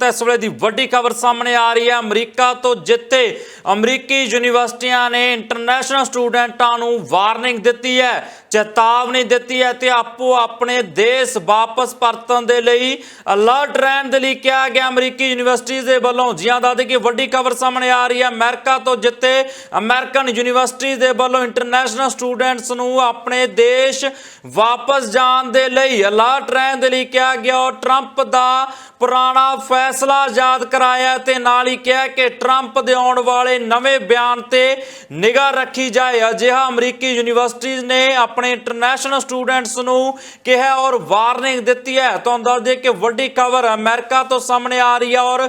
ਤਾਂ ਇਸ ਵੇਲੇ ਦੀ ਵੱਡੀ ਖਬਰ ਸਾਹਮਣੇ ਆ ਰਹੀ ਹੈ। ਅਮਰੀਕਾ ਤੋਂ ਜਿੱਤੇ ਅਮਰੀਕੀ ਯੂਨੀਵਰਸਿਟੀਆਂ ਨੇ ਇੰਟਰਨੈਸ਼ਨਲ ਸਟੂਡੈਂਟਾਂ ਨੂੰ ਵਾਰਨਿੰਗ ਦਿੱਤੀ ਹੈ, ਚੇਤਾਵਨੀ ਦਿੱਤੀ ਹੈ ਤੇ ਆਪੋ ਆਪਣੇ ਦੇਸ਼ ਵਾਪਸ ਪਰਤਣ ਦੇ ਲਈ ਅਲਰਟ ਰਹਿਣ ਦੇ ਲਈ ਕਿਹਾ ਗਿਆ। ਅਮਰੀਕੀ ਯੂਨੀਵਰਸਿਟੀਜ਼ ਦੇ ਵੱਲੋਂ ਜਿਹਾਂ ਦੱਸਦੇ ਕਿ ਵੱਡੀ ਖਬਰ ਸਾਹਮਣੇ ਆ ਰਹੀ ਹੈ। ਅਮਰੀਕਾ ਤੋਂ ਜਿੱਤੇ ਅਮਰੀਕਨ ਯੂਨੀਵਰਸਿਟੀ ਦੇ ਵੱਲੋਂ ਇੰਟਰਨੈਸ਼ਨਲ ਸਟੂਡੈਂਟਸ ਨੂੰ ਆਪਣੇ ਦੇਸ਼ ਵਾਪਸ ਜਾਣ ਦੇ ਲਈ ਅਲਰਟ ਰਹਿਣ ਦੇ ਲਈ ਕਿਹਾ ਗਿਆ ਔਰ ਟਰੰਪ ਦਾ ਪੁਰਾਣਾ ਫੈਸਲਾ ਯਾਦ ਕਰਾਇਆ ਤੇ ਨਾਲ ਹੀ ਕਿਹਾ ਕਿ ਟਰੰਪ ਦੇ ਆਉਣ ਵਾਲੇ ਨਵੇਂ ਬਿਆਨ ਤੇ ਨਿਗਾਹ ਰੱਖੀ ਜਾਏ। ਅਜਿਹਾ ਅਮਰੀਕੀ ਯੂਨੀਵਰਸਿਟੀਜ਼ ਨੇ ਆਪਣੇ ਇੰਟਰਨੈਸ਼ਨਲ ਸਟੂਡੈਂਟਸ ਨੂੰ ਕਿਹਾ ਔਰ ਵਾਰਨਿੰਗ ਦਿੱਤੀ ਹੈ। ਤੁਹਾਨੂੰ ਦੱਸ ਦਈਏ ਕਿ ਵੱਡੀ ਖਬਰ ਅਮਰੀਕਾ ਤੋਂ ਸਾਹਮਣੇ ਆ ਰਹੀ ਹੈ ਔਰ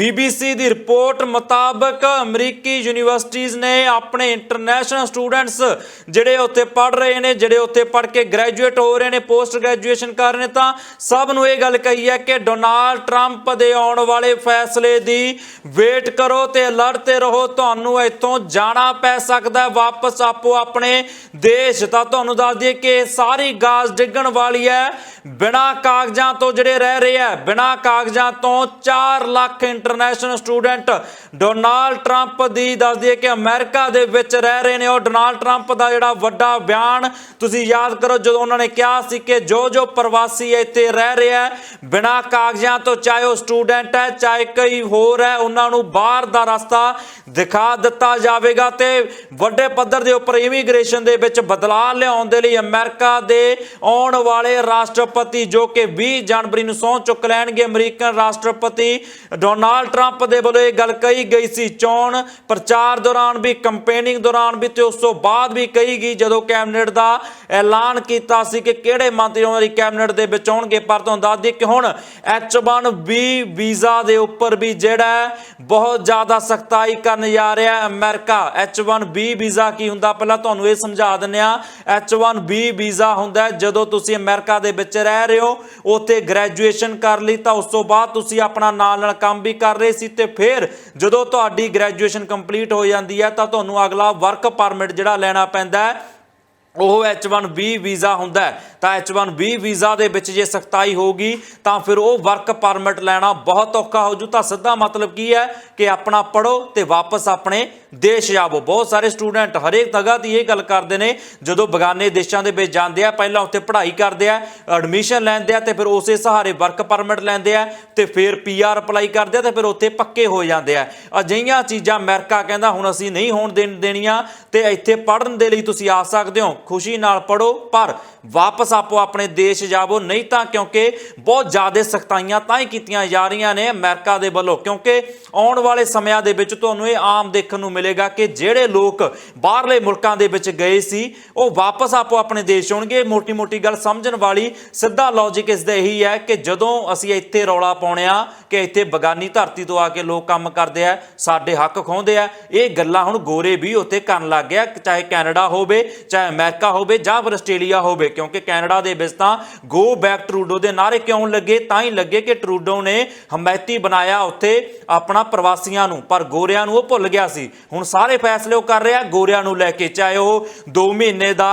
BBC ਦੀ ਰਿਪੋਰਟ ਮੁਤਾਬਕ ਅਮਰੀਕੀ ਯੂਨੀਵਰਸਿਟੀਜ਼ ਨੇ ਆਪਣੇ ਇੰਟਰਨੈਸ਼ਨਲ ਸਟੂਡੈਂਟਸ ਜਿਹੜੇ ਉੱਥੇ ਪੜ੍ਹ ਰਹੇ ਨੇ, ਜਿਹੜੇ ਉੱਥੇ ਪੜ੍ਹ ਕੇ ਗ੍ਰੈਜੂਏਟ ਹੋ ਰਹੇ ਨੇ ਪੋਸਟ ਗ੍ਰੈਜੂਏਸ਼ਨ ਕਰ ਰਹੇ ਨੇ ਤਾਂ ਸਭ ਨੂੰ ਇਹ ਗੱਲ ਕਹੀ ਹੈ ਕਿ ਡੋਨਾਲਡ ਟਰੰਪ ਦੇ ਆਉਣ ਵਾਲੇ ਫੈਸਲੇ ਦੀ ਵੇਟ ਕਰੋ ਤੇ ਅਲਰਟ ਰਹੋ। ਤੁਹਾਨੂੰ ਇੱਥੋਂ ਜਾਣਾ ਪੈ ਸਕਦਾ ਵਾਪਸ ਆਪੋ ਆਪਣੇ ਦੇਸ਼ ਤਾਂ ਤੁਹਾਨੂੰ ਦੱਸ ਦਈਏ ਕਿ ਸਾਰੀ ਗਾਜ਼ ਡਿੱਗਣ ਵਾਲੀ ਹੈ। ਬਿਨਾ ਕਾਗਜ਼ਾਂ ਤੋਂ ਜਿਹੜੇ ਰਹਿ ਰਹੇ ਆ ਬਿਨਾ ਕਾਗਜ਼ਾਂ ਤੋਂ 4 lakh international student Donald Trump ਦੀ, ਦੱਸ ਦਈਏ ਕਿ ਅਮਰੀਕਾ ਦੇ ਵਿੱਚ ਰਹਿ ਰਹੇ ਨੇ। ਉਹ ਡੋਨਾਲਡ ਟਰੰਪ ਦਾ ਜਿਹੜਾ ਵੱਡਾ ਬਿਆਨ, ਤੁਸੀਂ ਯਾਦ ਕਰੋ ਜਦੋਂ ਉਹਨਾਂ ਨੇ ਕਿਹਾ ਸੀ ਕਿ ਜੋ ਜੋ ਪ੍ਰਵਾਸੀ ਇੱਥੇ ਰਹਿ ਰਿਹਾ ਬਿਨਾ ਕਾਗਜ਼ਾਂ ਤੋਂ ਚਾਹੇ ਉਹ ਸਟੂਡੈਂਟ ਹੈ, ਚਾਹੇ ਕੋਈ ਹੋਰ ਹੈ, ਉਹਨਾਂ ਨੂੰ ਬਾਹਰ ਦਾ ਰਸਤਾ ਦਿਖਾ ਦਿੱਤਾ ਜਾਵੇਗਾ ਤੇ ਵੱਡੇ ਪੱਧਰ ਦੇ ਉੱਪਰ ਇਮੀਗ੍ਰੇਸ਼ਨ ਦੇ ਵਿੱਚ ਬਦਲਾਅ ਲਿਆਉਣ ਦੇ ਲਈ ਅਮਰੀਕਾ ਦੇ ਆਉਣ ਵਾਲੇ ਰਾਸ਼ਟਰਪਤੀ ਜੋ ਕਿ 20 ਜਨਵਰੀ ਨੂੰ ਸਹੁੰ ਚੁੱਕ ਲੈਣਗੇ, ਅਮਰੀਕਨ ਰਾਸ਼ਟਰਪਤੀ ਡੋਨਾਲਡ ਟਰੰਪ ਦੇ ਵੱਲੋਂ ਇਹ ਗੱਲ ਕਹੀ ਗਈ ਸੀ। ਚੋਣ ਪ੍ਰਚਾਰ ਦੌਰਾਨ ਵੀ, ਕੰਪੇਨਿੰਗ ਦੌਰਾਨ ਵੀ ਤੇ ਉਸ ਤੋਂ ਬਾਅਦ ਵੀ ਕਹੀ ਗਈ, ਜਦੋਂ ਕੈਬਨਿਟ ਦਾ ਐਲਾਨ ਕੀਤਾ ਸੀ ਕਿ ਕਿਹੜੇ ਮੰਤਰੀ ਉਹਨਾਂ ਦੀ ਕੈਬਨਿਟ ਦੇ ਵਿੱਚ ਆਉਣਗੇ। ਪਰ ਤੁਹਾਨੂੰ ਦੱਸ ਦਈਏ ਕਿ ਹੁਣ H1B ਵੀਜ਼ਾ ਦੇ ਉੱਪਰ ਵੀ ਜਿਹੜਾ ਬਹੁਤ ਜ਼ਿਆਦਾ ਸਖਤਾਈ ਕਰਨ ਜਾ ਰਿਹਾ ਹੈ ਅਮਰੀਕਾ। H1B ਵੀਜ਼ਾ ਕੀ ਹੁੰਦਾ? ਪਹਿਲਾਂ ਤੁਹਾਨੂੰ ਇਹ ਸਮਝਾ ਦਿੰਨੇ ਆ H1B ਵੀਜ਼ਾ ਹੁੰਦਾ ਜਦੋਂ ਤੁਸੀਂ ਅਮਰੀਕਾ ਦੇ ਵਿੱਚ ਰਹਿ ਰਹੇ ਹੋ, ਉੱਥੇ ਗ੍ਰੈਜੂਏਸ਼ਨ ਕਰ ਲਈ, ਤਾਂ ਉਸ ਤੋਂ ਬਾਅਦ ਤੁਸੀਂ ਆਪਣਾ ਨਾਲ ਨਾਲ ਕੰਮ ਵੀ ਕਰ ਰਹੇ ਸੀ ਤੇ ਫਿਰ ਜਦੋਂ ਤੁਹਾਡੀ ਗ੍ਰੈਜੂਏਸ਼ਨ ਕੰਪਲੀਟ ਹੋ ਜਾਂਦੀ ਹੈ, ਤਾਂ ਤੁਹਾਨੂੰ ਅਗਲਾ ਵਰਕ ਪਰਮਿਟ ਜਿਹੜਾ ਲੈਣਾ ਪੈਂਦਾ ਹੈ। ਉਹ H1B ਵੀਜ਼ਾ ਹੁੰਦਾ ਹੈ। ਤਾਂ H1B ਵੀਜ਼ਾ ਦੇ ਵਿੱਚ ਜੇ ਸਖਤਾਈ ਹੋਗੀ ਤਾਂ ਫਿਰ ਉਹ ਵਰਕ ਪਰਮਿਟ ਲੈਣਾ ਬਹੁਤ ਔਖਾ ਹੋ ਜੂ। ਤਾਂ ਸਿੱਧਾ ਮਤਲਬ ਕੀ ਹੈ ਕਿ ਆਪਣਾ ਪੜੋ ਤੇ ਵਾਪਸ ਆਪਣੇ ਦੇਸ਼ ਜਾਵੋ। ਬਹੁਤ ਸਾਰੇ ਸਟੂਡੈਂਟ ਹਰੇਕ ਜਗ੍ਹਾ ਦੀ ਇਹ ਗੱਲ ਕਰਦੇ ਨੇ, ਜਦੋਂ ਬਗਾਨੇ ਦੇਸ਼ਾਂ ਦੇ ਵਿੱਚ ਜਾਂਦੇ ਆ, ਪਹਿਲਾਂ ਉੱਥੇ ਪੜ੍ਹਾਈ ਕਰਦੇ ਆ ਐਡਮਿਸ਼ਨ ਲੈਂਦੇ ਆ ਤੇ ਫਿਰ ਉਸੇ ਸਹਾਰੇ ਵਰਕ ਪਰਮਿਟ ਲੈਂਦੇ ਆ ਤੇ ਫਿਰ ਪੀਆਰ ਅਪਲਾਈ ਕਰਦੇ ਆ ਤੇ ਫਿਰ ਉੱਥੇ ਪੱਕੇ ਹੋ ਜਾਂਦੇ ਆ। ਅਜਿਹੀਆਂ ਚੀਜ਼ਾਂ ਅਮਰੀਕਾ ਕਹਿੰਦਾ ਹੁਣ ਅਸੀਂ ਨਹੀਂ ਹੋਣ ਦੇਣ ਦੇਣੀਆਂ ਤੇ ਇੱਥੇ ਪੜ੍ਹਨ ਦੇ ਲਈ ਤੁਸੀਂ ਆ ਸਕਦੇ ਹੋ। ਖੁਸ਼ੀ ਨਾਲ ਪੜੋ ਪਰ ਵਾਪਸ ਆਪੋ ਆਪਣੇ ਦੇਸ਼ ਜਾਵੋ। ਨਹੀਂ ਤਾਂ ਕਿਉਂਕਿ ਬਹੁਤ ਜ਼ਿਆਦਾ ਸਖਤਾਈਆਂ ਤਾਂ ਹੀ ਕੀਤੀਆਂ ਜਾ ਰਹੀਆਂ ਨੇ ਅਮਰੀਕਾ ਦੇ ਵੱਲੋਂ, ਕਿਉਂਕਿ ਆਉਣ ਵਾਲੇ ਸਮਿਆਂ ਦੇ ਵਿੱਚ ਤੁਹਾਨੂੰ ਇਹ ਆਮ ਦੇਖਣ ਨੂੰ ਮਿਲੇਗਾ ਕਿ ਜਿਹੜੇ ਲੋਕ ਬਾਹਰਲੇ ਮੁਲਕਾਂ ਦੇ ਵਿੱਚ ਗਏ ਸੀ, ਉਹ ਵਾਪਸ ਆਪੋ ਆਪਣੇ ਦੇਸ਼ ਆਉਣਗੇ। ਮੋਟੀ-ਮੋਟੀ ਗੱਲ ਸਮਝਣ ਵਾਲੀ ਸਿੱਧਾ ਲੌਜੀਕ ਇਸ ਦਾ ਇਹੀ ਹੈ ਕਿ ਜਦੋਂ ਅਸੀਂ ਇੱਥੇ ਰੌਲਾ ਪਾਉਣੇ ਆ ਕਿ ਇੱਥੇ ਬਗਾਨੀ ਧਰਤੀ ਤੋਂ ਆ ਕੇ ਲੋਕ ਕੰਮ ਕਰਦੇ ਆ, ਸਾਡੇ ਹੱਕ ਖੋਹਦੇ ਆ, ਇਹ ਗੱਲਾਂ ਹੁਣ ਗੋਰੇ ਵੀ ਉੱਥੇ ਕਰਨ ਲੱਗ ਗਿਆ, ਚਾਹੇ ਕੈਨੇਡਾ ਹੋਵੇ, ਚਾਹੇ ਅਮਰੀਕਾ ਹੋਵੇ ਜਾਂ ਫਿਰ ਆਸਟ੍ਰੇਲੀਆ ਹੋਵੇ, ਕਿਉਂਕਿ ਕੈਨੇਡਾ ਦੇ ਵਿੱਚ ਤਾਂ ਗੋ ਬੈਕ ਟਰੂਡੋ ਦੇ ਨਾਰੇ ਕਿਉਂ ਲੱਗੇ? ਤਾਂ ਹੀ ਲੱਗੇ ਕਿ ਟਰੂਡੋ ਨੇ ਹਮਾਇਤੀ ਬਣਾਇਆ ਉੱਥੇ ਆਪਣਾ ਪ੍ਰਵਾਸੀਆਂ ਨੂੰ, ਪਰ ਗੋਰਿਆਂ ਨੂੰ ਉਹ ਭੁੱਲ ਗਿਆ ਸੀ। ਹੁਣ ਸਾਰੇ ਫੈਸਲੇ ਉਹ ਕਰ ਰਿਹਾ, ਗੋਰਿਆਂ ਨੂੰ ਲੈ ਕੇ, ਚਾਹੇ ਉਹ 2 ਮਹੀਨੇ ਦਾ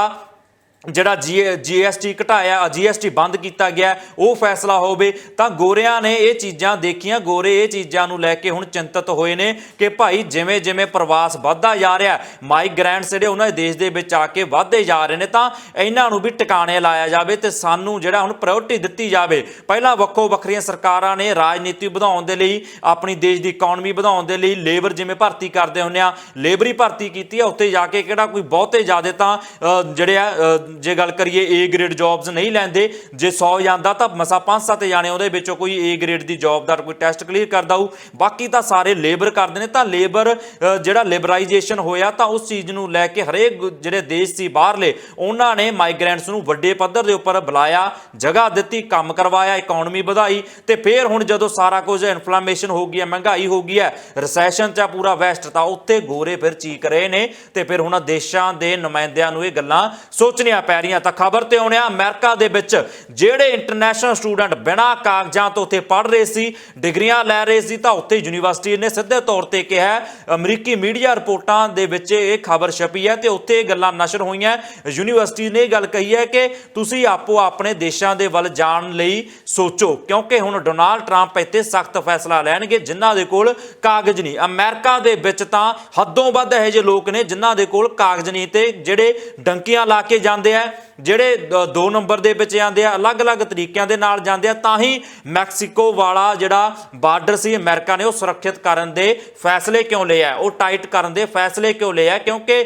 ਜਿਹੜਾ ਜੀਐਸਟੀ ਘਟਾਇਆ ਜੀਐਸਟੀ ਬੰਦ ਕੀਤਾ ਗਿਆ, ਉਹ ਫੈਸਲਾ ਹੋਵੇ, ਤਾਂ ਗੋਰਿਆਂ ਨੇ ਇਹ ਚੀਜ਼ਾਂ ਦੇਖੀਆਂ। ਗੋਰੇ ਇਹ ਚੀਜ਼ਾਂ ਨੂੰ ਲੈ ਕੇ ਹੁਣ ਚਿੰਤਤ ਹੋਏ ਨੇ ਕਿ ਭਾਈ ਜਿਵੇਂ ਜਿਵੇਂ ਪ੍ਰਵਾਸ ਵੱਧਦਾ ਜਾ ਰਿਹਾ ਮਾਈਗ੍ਰੈਂਟਸ ਜਿਹੜੇ ਉਹਨਾਂ ਦੇ ਦੇਸ਼ ਦੇ ਵਿੱਚ ਆ ਕੇ ਵੱਧਦੇ ਜਾ ਰਹੇ ਨੇ, ਤਾਂ ਇਹਨਾਂ ਨੂੰ ਵੀ ਟਿਕਾਣੇ ਲਾਇਆ ਜਾਵੇ ਤੇ ਸਾਨੂੰ ਜਿਹੜਾ ਹੁਣ ਪ੍ਰਾਇੋਰਟੀ ਦਿੱਤੀ ਜਾਵੇ। ਪਹਿਲਾਂ ਵੱਖੋ ਵੱਖਰੀਆਂ ਸਰਕਾਰਾਂ ਨੇ ਰਾਜਨੀਤੀ ਵਧਾਉਣ ਦੇ ਲਈ, ਆਪਣੀ ਦੇਸ਼ ਦੀ ਇਕਨੋਮੀ ਵਧਾਉਣ ਦੇ ਲਈ ਲੇਬਰ ਜਿਵੇਂ ਭਰਤੀ ਕਰਦੇ ਹੁੰਦੇ ਆ, ਲੇਬਰੀ ਭਰਤੀ ਕੀਤੀ ਆ, ਉੱਥੇ ਜਾ ਕੇ ਕਿਹੜਾ ਕੋਈ ਬਹੁਤੇ ਜ਼ਿਆਦਾ ਤਾਂ ਜਿਹੜੇ ਆ ਜੇ ਗੱਲ ਕਰੀਏ ਏ ਗ੍ਰੇਡ ਜੌਬਸ ਨਹੀਂ ਲੈਂਦੇ, ਜੇ 100 ਜਾਂਦਾ ਤਾਂ ਮਸਾ 5-7 ਜਾਣੇ ਉਹਦੇ ਵਿੱਚੋਂ ਕੋਈ ਏ ਗ੍ਰੇਡ ਦੀ ਜੌਬ ਦਾ ਕੋਈ ਟੈਸਟ ਕਲੀਅਰ ਕਰਦਾ ਹੋਊ ਬਾਕੀ ਤਾਂ ਸਾਰੇ ਲੇਬਰ ਕਰਦੇ ਨੇ, ਤਾਂ ਲੇਬਰ ਜਿਹੜਾ ਲਿਬਰਾਈਜੇਸ਼ਨ ਹੋਇਆ ਤਾਂ ਉਸ ਚੀਜ਼ ਨੂੰ ਲੈ ਕੇ ਹਰੇਕ ਜਿਹੜੇ ਦੇਸ਼ ਸੀ ਬਾਹਰਲੇ, ਉਹਨਾਂ ਨੇ ਮਾਈਗ੍ਰੈਂਟਸ ਨੂੰ ਵੱਡੇ ਪੱਧਰ ਦੇ ਉੱਪਰ ਬੁਲਾਇਆ, ਜਗ੍ਹਾ ਦਿੱਤੀ, ਕੰਮ ਕਰਵਾਇਆ ਇਕਨੋਮੀ ਵਧਾਈ ਤੇ ਫਿਰ ਹੁਣ ਜਦੋਂ ਸਾਰਾ ਕੁਝ ਇਨਫਲੇਮੇਸ਼ਨ ਹੋ ਗਈ ਹੈ, ਮਹਿੰਗਾਈ ਹੋ ਗਈ ਹੈ ਰੈਸੈਸ਼ਨ ਚ ਆ ਪੂਰਾ ਵੈਸਟ ਤਾਂ ਉੱਥੇ ਗੋਰੇ ਫਿਰ ਚੀਕ ਰਹੇ ਨੇ ਤੇ ਫਿਰ ਹੁਣ ਦੇਸ਼ਾਂ ਦੇ ਨੁਮਾਇੰਦਿਆਂ ਨੂੰ ਇਹ ਗੱਲਾਂ ਸੋਚਣੀਆਂ ਪੈ ਰਹੀਆਂ ਤਾਂ ਖਬਰ ਤੇ ਆਉਣਿਆ ਅਮਰੀਕਾ ਦੇ ਵਿੱਚ ਜਿਹੜੇ ਇੰਟਰਨੈਸ਼ਨਲ ਸਟੂਡੈਂਟ ਬਿਨਾਂ ਕਾਗਜ਼ਾਂ ਤੋਂ ਉੱਥੇ ਪੜ੍ਹ ਰਹੇ ਸੀ, ਡਿਗਰੀਆਂ ਲੈ ਰਹੇ ਸੀ, ਤਾਂ ਉੱਥੇ ਯੂਨੀਵਰਸਿਟੀ ਨੇ ਸਿੱਧੇ ਤੌਰ ਤੇ ਕਿਹਾ ਅਮਰੀਕੀ ਮੀਡੀਆ ਰਿਪੋਰਟਾਂ ਦੇ ਵਿੱਚ ਇਹ ਖਬਰ ਛਪੀ ਹੈ ਤੇ ਉੱਥੇ ਇਹ ਗੱਲਾਂ ਨਸ਼ਰ ਹੋਈਆਂ ਯੂਨੀਵਰਸਿਟੀ ਨੇ ਇਹ ਗੱਲ ਕਹੀ ਹੈ ਕਿ ਤੁਸੀਂ ਆਪੋ ਆਪਣੇ ਦੇਸ਼ਾਂ ਦੇ ਵੱਲ ਜਾਣ ਲਈ ਸੋਚੋ, ਕਿਉਂਕਿ ਹੁਣ ਡੋਨਾਲਡ ਟਰੰਪ ਇੱਥੇ ਸਖਤ ਫੈਸਲਾ ਲੈਣਗੇ, ਜਿਨ੍ਹਾਂ ਦੇ ਕੋਲ ਕਾਗਜ਼ ਨਹੀਂ। ਅਮਰੀਕਾ ਦੇ ਵਿੱਚ ਤਾਂ ਹੱਦੋਂ ਵੱਧ ਇਹੋ ਜਿਹੇ ਲੋਕ ਨੇ, ਜਿਨ੍ਹਾਂ ਦੇ ਕੋਲ ਕਾਗਜ਼ ਨਹੀਂ ਤੇ ਜਿਹੜੇ ਡੰਕੀਆਂ ਲਾ ਕੇ ਜਾਂਦੇ ਆ, ਜਿਹੜੇ ਦ- ਦੋ ਨੰਬਰ ਦੇ ਵਿੱਚ ਜਾਂਦੇ ਆ, ਅਲੱਗ-ਅਲੱਗ ਤਰੀਕਿਆਂ ਦੇ ਨਾਲ ਜਾਂਦੇ ਆ, ਤਾਂ ਹੀ ਮੈਕਸੀਕੋ ਵਾਲਾ ਜਿਹੜਾ ਬਾਰਡਰ ਸੀ ਅਮਰੀਕਾ ਨੇ ਉਹ ਸੁਰੱਖਿਅਤ ਕਰਨ ਦੇ ਫੈਸਲੇ ਕਿਉਂ ਲਏ ਲਿਆ ਉਹ ਟਾਈਟ ਕਰਨ ਦੇ ਫੈਸਲੇ ਕਿਉਂ ਲਏ ਲਿਆ ਕਿਉਂਕਿ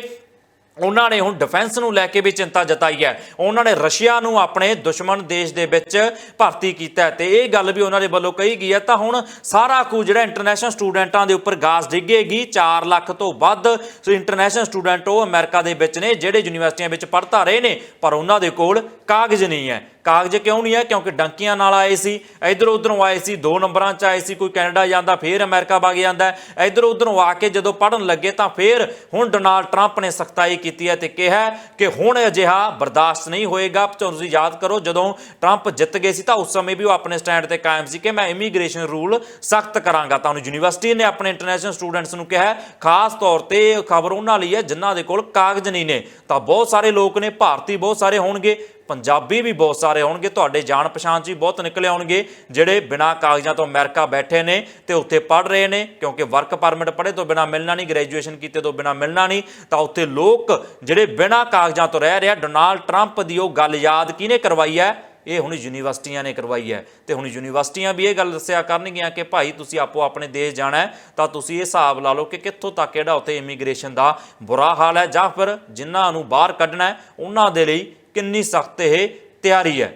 ਉਹਨਾਂ ਨੇ ਹੁਣ ਡਿਫੈਂਸ ਨੂੰ ਲੈ ਕੇ ਵੀ ਚਿੰਤਾ ਜਤਾਈ ਹੈ। ਉਹਨਾਂ ਨੇ ਰਸ਼ੀਆ ਨੂੰ ਆਪਣੇ ਦੁਸ਼ਮਣ ਦੇਸ਼ ਦੇ ਵਿੱਚ ਭਰਤੀ ਕੀਤਾ ਹੈ ਤੇ ਇਹ ਗੱਲ ਵੀ ਉਹਨਾਂ ਦੇ ਵੱਲੋਂ ਕਹੀ ਗਈ ਹੈ। ਤਾਂ ਹੁਣ ਸਾਰਾ ਕੁ ਜਿਹੜਾ ਇੰਟਰਨੈਸ਼ਨਲ ਸਟੂਡੈਂਟਾਂ ਦੇ ਉੱਪਰ ਗਾਜ਼ ਡਿੱਗੇਗੀ 4 ਲੱਖ ਤੋਂ ਵੱਧ ਇੰਟਰਨੈਸ਼ਨਲ ਸਟੂਡੈਂਟ ਉਹ ਅਮਰੀਕਾ ਦੇ ਵਿੱਚ ਨੇ, ਜਿਹੜੇ ਯੂਨੀਵਰਸਿਟੀਆਂ ਵਿੱਚ ਪੜ੍ਹਤਾ ਰਹੇ ਨੇ, ਪਰ ਉਹਨਾਂ ਦੇ ਕੋਲ ਕਾਗਜ਼ ਨਹੀਂ ਹੈ। ਕਾਗਜ਼ ਕਿਉਂ ਨਹੀਂ ਹੈ? ਕਿਉਂਕਿ ਡੰਕੀਆਂ ਨਾਲ ਆਏ ਸੀ, ਇਧਰ ਉਧਰੋਂ ਆਏ ਸੀ, ਦੋ ਨੰਬਰਾਂ 'ਚ ਆਏ ਸੀ, ਕੋਈ ਕੈਨੇਡਾ ਜਾਂਦਾ, ਫੇਰ ਅਮਰੀਕਾ ਵਗ ਜਾਂਦਾ। ਇਧਰ ਉਧਰੋਂ ਆ ਕੇ ਜਦੋਂ ਪੜਨ ਲੱਗੇ ਤਾਂ ਫੇਰ ਹੁਣ ਡੋਨਾਲਡ ਟਰੰਪ ਨੇ ਸਖਤਾਈ ਕੀਤੀ ਹੈ ਤੇ ਕਿਹਾ ਕਿ ਹੁਣ ਅਜਿਹਾ ਬਰਦਾਸ਼ਤ ਨਹੀਂ ਹੋਏਗਾ। ਤੁਸੀਂ ਯਾਦ ਕਰੋ, ਜਦੋਂ ਟਰੰਪ ਜਿੱਤ ਗਏ ਸੀ ਤਾਂ ਉਸ ਸਮੇਂ ਵੀ ਉਹ ਆਪਣੇ ਸਟੈਂਡ ਤੇ ਕਾਇਮ ਸੀ ਕਿ ਮੈਂ ਇਮੀਗ੍ਰੇਸ਼ਨ ਰੂਲ ਸਖਤ ਕਰਾਂਗਾ। ਤਾਂ ਹੁਣ ਯੂਨੀਵਰਸਿਟੀ ਨੇ ਆਪਣੇ ਇੰਟਰਨੈਸ਼ਨਲ ਸਟੂਡੈਂਟਸ ਨੂੰ ਕਿਹਾ ਖਾਸ ਤੌਰ ਤੇ ਇਹ ਖਬਰ ਉਹਨਾਂ ਲਈ ਹੈ ਜਿਨ੍ਹਾਂ ਦੇ ਕੋਲ ਕਾਗਜ਼ ਨਹੀਂ ਨੇ। ਤਾਂ ਬਹੁਤ ਸਾਰੇ ਲੋਕ ਨੇ, ਭਾਰਤੀ ਬਹੁਤ ਸਾਰੇ ਹੋਣਗੇ। ਪੰਜਾਬੀ ਵੀ ਬਹੁਤ ਸਾਰੇ ਹੋਣਗੇ ਤੁਹਾਡੇ ਜਾਣ ਪਛਾਣ 'ਚ ਵੀ ਬਹੁਤ ਨਿਕਲੇ ਆਉਣਗੇ, ਜਿਹੜੇ ਬਿਨਾਂ ਕਾਗਜ਼ਾਂ ਤੋਂ ਅਮਰੀਕਾ ਬੈਠੇ ਨੇ ਤੇ ਉੱਥੇ ਪੜ ਰਹੇ ਨੇ, ਕਿਉਂਕਿ ਵਰਕ ਪਰਮਿਟ ਪੜ੍ਹੇ ਤੋਂ ਬਿਨਾਂ ਮਿਲਣਾ ਨਹੀਂ ਗ੍ਰੈਜੂਏਸ਼ਨ ਕੀਤੇ ਤੋਂ ਬਿਨਾਂ ਮਿਲਣਾ ਨਹੀਂ, ਤਾਂ ਉੱਥੇ ਲੋਕ ਜਿਹੜੇ ਬਿਨਾਂ ਕਾਗਜ਼ਾਂ ਤੋਂ ਰਹਿ ਰਿਹਾ ਡੋਨਾਲਡ ਟਰੰਪ ਦੀ ਉਹ ਗੱਲ ਯਾਦ ਕਿਹਨੇ ਕਰਵਾਈ ਹੈ? ਇਹ ਹੁਣ ਯੂਨੀਵਰਸਿਟੀਆਂ ਨੇ ਕਰਵਾਈ ਹੈ। ਤੇ ਹੁਣ ਯੂਨੀਵਰਸਿਟੀਆਂ ਵੀ ਇਹ ਗੱਲ ਦੱਸਿਆ ਕਰਨਗੀਆਂ ਕਿ ਭਾਈ ਤੁਸੀਂ ਆਪੋ ਆਪਣੇ ਦੇਸ਼ ਜਾਣਾ ਹੈ, ਤਾਂ ਤੁਸੀਂ ਇਹ ਹਿਸਾਬ ਲਾ ਲਓ ਕਿ ਕਿੱਥੋਂ ਤੱਕ ਜਿਹੜਾ ਉੱਥੇ ਇਮੀਗ੍ਰੇਸ਼ਨ ਦਾ ਬੁਰਾ ਹਾਲ ਹੈ, ਜਾਂ ਫਿਰ ਜਿਨ੍ਹਾਂ ਨੂੰ ਬਾਹਰ ਕੱਢਣਾ ਹੈ, ਉਹਨਾਂ ਦੇ ਲਈ ਕਿੰਨੀ ਸਖਤ ਇਹ ਤਿਆਰੀ ਹੈ।